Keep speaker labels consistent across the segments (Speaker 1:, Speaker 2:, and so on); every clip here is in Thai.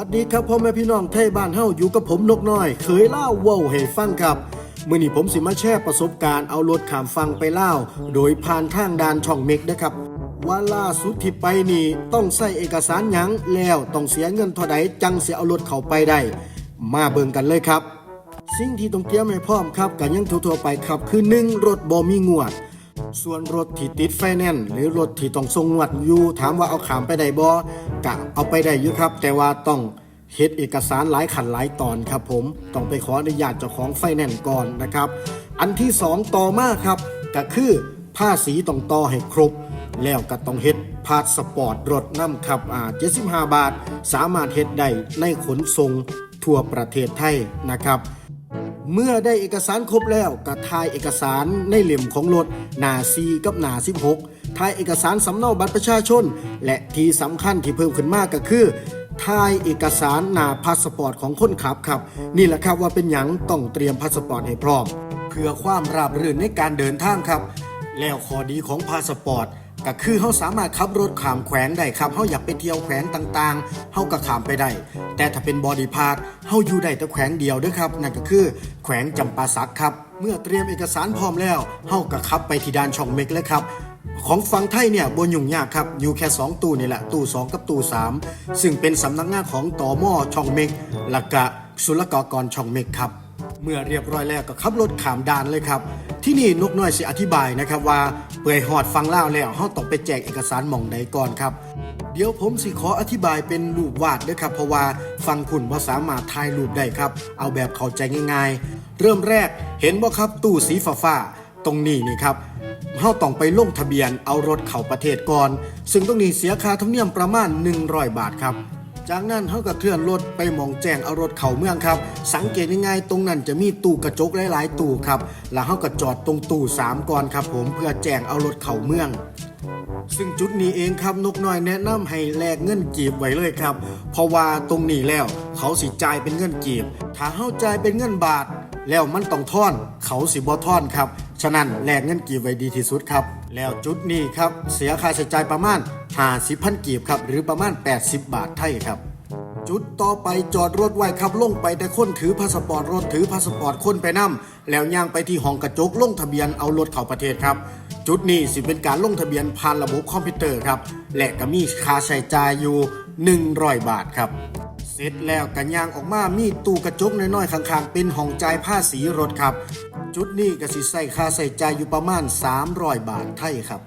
Speaker 1: ัสดีครับพ่อแม่พี่น้องไทยบ้านเฮาอยู่กับผมนกน้อย เคยเล่าเว้าให้ฟังครับมื่อนี้ผมสิมาแชร์ประสบการณ์เอารถขามฟังไปเล่า โดยผ่านทางด่านช่องเมกนะครับว่าล่าสุดที่ไปนี่ต้องใส่เอกสารหยังแล้วต้องเสียเงินเท่าใดจังเสียเอารถเข้าไปได้ มาเบิ่งกันเลยครับ สิ่งที่ต้องเตรียมให้พร้อมครับกันยังทั่วๆไปครับคือหนึ่งรถบ่มีงวดส่วนรถที่ติดไฟแนนซ์หรือรถที่ต้องส่งงวดอยู่ถามว่าเอาขามไปได้บ่ กะเอาไปได้อยู่ครับ แต่ว่าต้องเฮ็ดเอกสารหลายขันหลายตอนครับผมต้องไปขออนุญาตเจ้าของไฟแนนซ์ก่อนนะครับ อันที่สองต่อมาครับ ก็คือภาษีต้องต่อให้ครบ แล้วก็ต้องเฮ็ดพาสปอร์ตรถน้ำครับอ่า75 บาท สามารถเฮ็ดได้ในขนส่งทั่วประเทศไทยนะครับ เมื่อได้เอกสารครบแล้วก็ถ่ายเอกสารในเหลี่ยมของรถหนา4กับหนา16ถ่ายเอกสารสำเนาบัตรประชาชน และที่สำคัญที่เพิ่มขึ้นมากก็คือถ่ายเอกสารหน้าพาสปอร์ตของคนขับครับ นี่แหละครับว่าเป็นหยังต้องเตรียมพาสปอร์ตให้พร้อม เพื่อความราบรื่นในการเดินทางครับ แล้วข้อดีของพาสปอร์ต ก็คือเขาสามารถขับรถขามแขวงได้ครับเขาอยากไปเที่ยวแขวงต่างๆเขาก็ขามไปได้ แต่ถ้าเป็นบอดี้พาร์ทเขาอยู่ได้แต่แขวงเดียวด้วยครับ นั่นก็คือแขวงจำปาสักครับ เมื่อเตรียมเอกสารพร้อมแล้วเขาก็ขับไปที่ด้านช่องเมกเลยครับของฝั่งไทยเนี่ยบนยุ่งยากครับ อยู่แค่ 2 ตู้นี่แหละ ตู้ 2 กับตู้ 3 ซึ่งเป็นสำนักงานของตอมอช่องเมกและกะศุลกากรช่องเมกครับ เมื่อเรียบร้อยแล้วก็ขับรถขามด่านเลยครับ ที่นี่นกน้อยสิอธิบายนะครับว่า เปื่อยหอดฟังเล่าแล้วเฮาต้องไปแจกเอกสารหม่องใดก่อนครับ เดี๋ยวผมสิขออธิบายเป็นรูปวาดด้วยครับเพราะว่าฟังคุณว่าสามารถถ่ายรูปได้ครับ เอาแบบเข้าใจง่ายๆ เริ่มแรกเห็นบ่ครับตู้สีฟ้าๆตรงนี้นี่ครับเฮาต้องไปลงทะเบียนเอารถเข้าประเทศก่อน ซึ่งต้องนี้เสียค่าธรรมเนียมประมาณ 100 บาทครับ จากนั้นเขาก็เคลื่อนรถไปมองแจ้งเอารถเข่าเมืองครับ สังเกตง่ายๆตรงนั้นจะมีตู้กระจกหลายๆตู้ครับ แล้วเขาก็จอดตรงตู้3ก่อนครับ ผมเพื่อแจ้งเอารถเข่าเมืองซึ่งจุดนี้เองครับนกน้อยแนะนำให้แลกเงินกีบไว้เลยครับ เพราะว่าตรงนี้แล้วเขาสิจ่ายเป็นเงินกีบ ถ้าเฮาจ่ายเป็นเงินบาท แล้วมันต้องท่อนเขาสิบ่ท่อนครับ ฉะนั้นแลกเงินกีบไว้ดีที่สุดครับ แล้วจุดนี้ครับเสียค่าใช้จ่ายประมาณ50พันกีบครับหรือประมาณ 80 บาทไทยครับ จุดต่อไปจอดรถไว้ครับลงไปแต่คนถือพาสปอร์ตรถถือพาสปอร์ตคนไปนํแล้วย่างไปที่ห้องกระจกลงทะเบียนเอารถเข้าประเทศครับจุดนี้สิเป็นการลงทะเบียนผ่านระบบคอมพิวเตอร์ครับและก็มีค่าใช้จ่ายอยู่ 100 บาทครับ เสร็จแล้วกันย่างออกมามีตู้กระจกน้อยๆข้างๆ เป็นห้องจ่ายภาษีรถครับ จุดนี้ก็สิใส่ค่าใช้จ่ายอยู่ประมาณ 300 บาทไทยครับ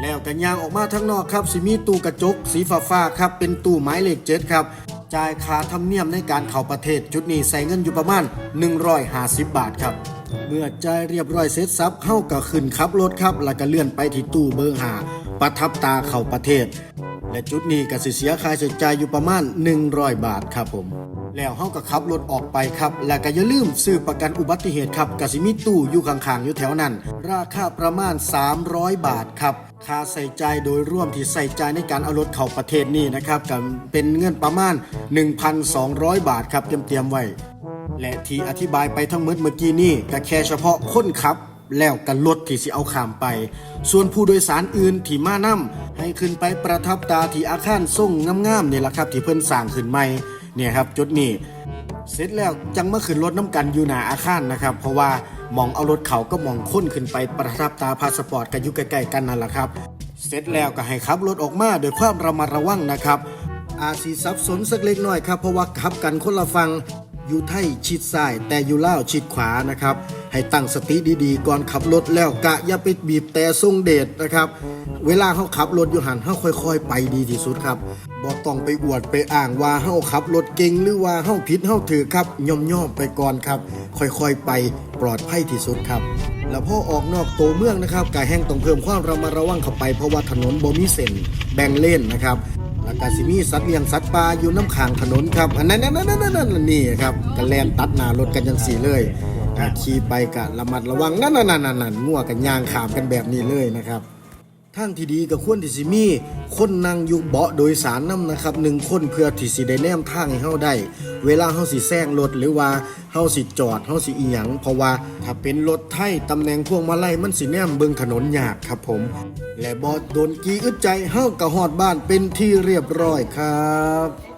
Speaker 1: แล้วกันยางออกมาทั้งนอกครับสิมีตู้กระจกสีฟ้าฟ้าๆครับ เป็นตู้หมายเลขเจ็ดครับจ่ายค่าธรรมเนียมในการเข้าประเทศจุดนี้ใส่เงินอยู่ประมาณ 150 บาทครับ เมื่อจ่ายเรียบร้อยเสร็จสับเข้าก็ขึ้นขับรถครับ แล้วก็เลื่อนไปที่ตู้เบอร์หาประทับตาเข้าประเทศ และจุดนี้ก็สิเสียค่าใช้จ่ายอยู่ประมาณ 100 บาทครับผม แล้วเฮาก็ขับรถออกไปครับ และก็อย่าลืมซื้อประกันอุบัติเหตุครับกสิมีตู้อยู่ข้างๆอยู่แถวนั้น ราคาประมาณ 300 บาทครับค่าใส่ใจโดยร่วมที่ใส่ใจในการเอารถเข้าประเทศนี่นะครับก็เป็นเงินประมาณ 1,200 บาทครับเตรียมๆไว้ และที่อธิบายไปทั้งหมดเมื่อกี้นี่ก็แค่เฉพาะคนขับ แล้วกันรถที่สิเอาข้ามไป ส่วนผู้โดยสารอื่นที่มานํให้ขึ้นไปประทับตาที่อาคารทรงงามๆนี่แหละครับ ที่เพิ่นสร้างขึ้นใหม่เนี่ยครับจุดนี้เสร็จแล้วจังมาขึ้นรถน้ำกันอยู่หน้าอาคารนะครับ เพราะว่ามองเอารถเขาก็มองค้นขึ้นไปประทับตาพาสปอร์ตกันอยู่ใกล้ๆกันนั่นแหละครับ เสร็จแล้วก็ให้ขับรถออกมาโดยความระมัดระวังนะครับ อาจสีสับสนสักเล็กน้อยครับเพราะว่าขับกันคนละฟัง อยู่ไทยชิดซ้ายแต่อยู่ล่าวชิดขวานะครับ ให้ตั้งสติดีๆ ก่อนขับรถแล้วกะอย่าไปบีบแต่ทรงเดชนะครับ เวลาเขาขับรถอยู่หันเขาค่อย ๆ ไปดีที่สุดครับบ่ต้องไปอวดไปอ้างว่าเขาขับรถเก่งหรือว่าเขาผิดเขาถือครับย่อมๆไปก่อนครับ ค่อยๆไปปลอดภัยที่สุดครับ แล้วพอออกนอกตัวเมืองนะครับกายแห้งต้องเพิ่มความระมัดระวังเข้าไปเพราะว่าถนนบ่มีเส้นแบ่งเลนนะครับ แล้วก็สิมีสัตว์เลี้ยงสัตว์ป่าอยู่น้ำขางถนนครับ อันนั้นนั่นนั่นนั่นนั่นนี่ครับกระแลนตัดหน้ารถกันยังสีเลยขี่ไปกะระมัดระวังนั่นนั่นนั่นนั่นงัวกันยางขามกันแบบนี้เลยนะครับ ทางที่ดีก็ควรที่สิมีคนนั่งอยู่เบาะโดยสารนํนะครับหนึ่งคนเพื่อที่สิได้แนมทางให้เฮาได้ เวลาเฮาสิแซงรถหรือว่าเฮาสิจอดเฮาสิอีหยังเพราะว่าถ้าเป็นรถไทยตำแหน่งพวงมาลัยมันสิแนมเบิ่งถนนยากครับผม และบ่โดนกีอึดใจเฮาก็ฮอดบ้านเป็นที่เรียบร้อยครับ